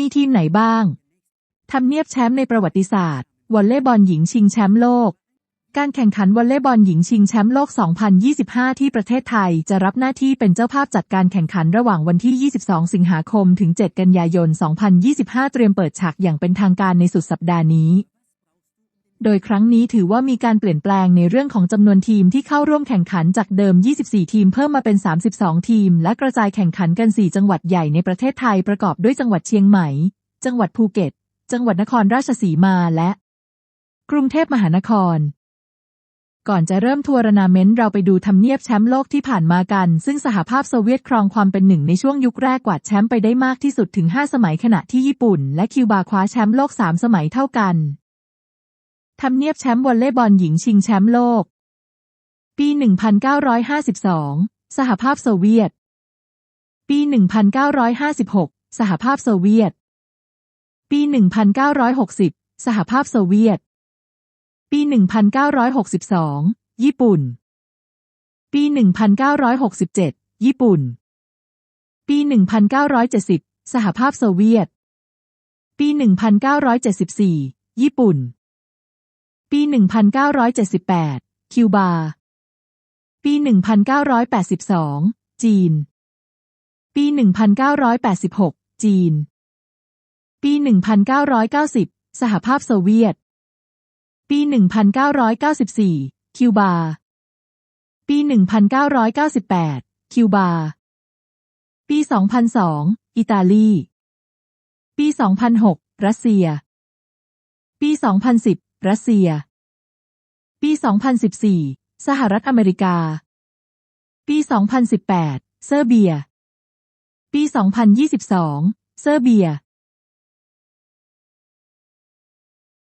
มีทีมไหนบ้างทำเนียบแชมป์ในประวัติศาสตร์ วอลเลย์บอลหญิงชิงแชมป์โลก การแข่งขันวอลเลย์บอลหญิงชิงแชมป์โลก 2025 ที่ประเทศไทยจะรับหน้าที่เป็นเจ้าภาพจัดการแข่งขันระหว่างวันที่ 22 สิงหาคม ถึง 7 กันยายน 2025 เตรียมเปิดฉากอย่างเป็นทางการในสุดสัปดาห์นี้ โดยครั้งนี้ถือว่ามีการเปลี่ยนแปลงในเรื่องของจำนวนทีมที่เข้าร่วมแข่งขันจากเดิม 24 ทีมเพิ่มมาเป็น 32 ทีม และกระจายแข่งขันกัน 4 จังหวัดใหญ่ในประเทศไทยประกอบด้วยจังหวัดเชียงใหม่ จังหวัดภูเก็ต จังหวัดนครราชสีมาและ กรุงเทพมหานคร ก่อนจะเริ่มทัวร์นาเมนต์เราไปดูทำเนียบแชมป์โลกที่ผ่านมากัน ซึ่งสหภาพโซเวียตครองความเป็นหนึ่งในช่วงยุคแรกกวาดแชมป์ไปได้มากที่สุดถึง 5 สมัยขณะที่ญี่ปุ่น และคิวบาคว้าแชมป์โลก 3 สมัยเท่ากัน ทำเนียบแชมป์วอลเลย์บอลหญิงชิงแชมป์โลก ปี 1952 สหภาพโซเวียต ปี 1956 สหภาพโซเวียต ปี 1960 สหภาพโซเวียต ปี 1962 ญี่ปุ่น ปี 1967 ญี่ปุ่น ปี 1970 สหภาพโซเวียต ปี 1974 ญี่ปุ่น ปี 1978 คิวบา ปี 1982 จีน ปี 1986 จีน ปี 1990 สหภาพโซเวียต ปี 1994 คิวบา ปี 1998 คิวบา ปี 2002 อิตาลี ปี 2006 รัสเซีย ปี 2010 รัสเซีย ปี 2014 สหรัฐอเมริกา ปี 2018 เซอร์เบีย ปี 2022 เซอร์เบีย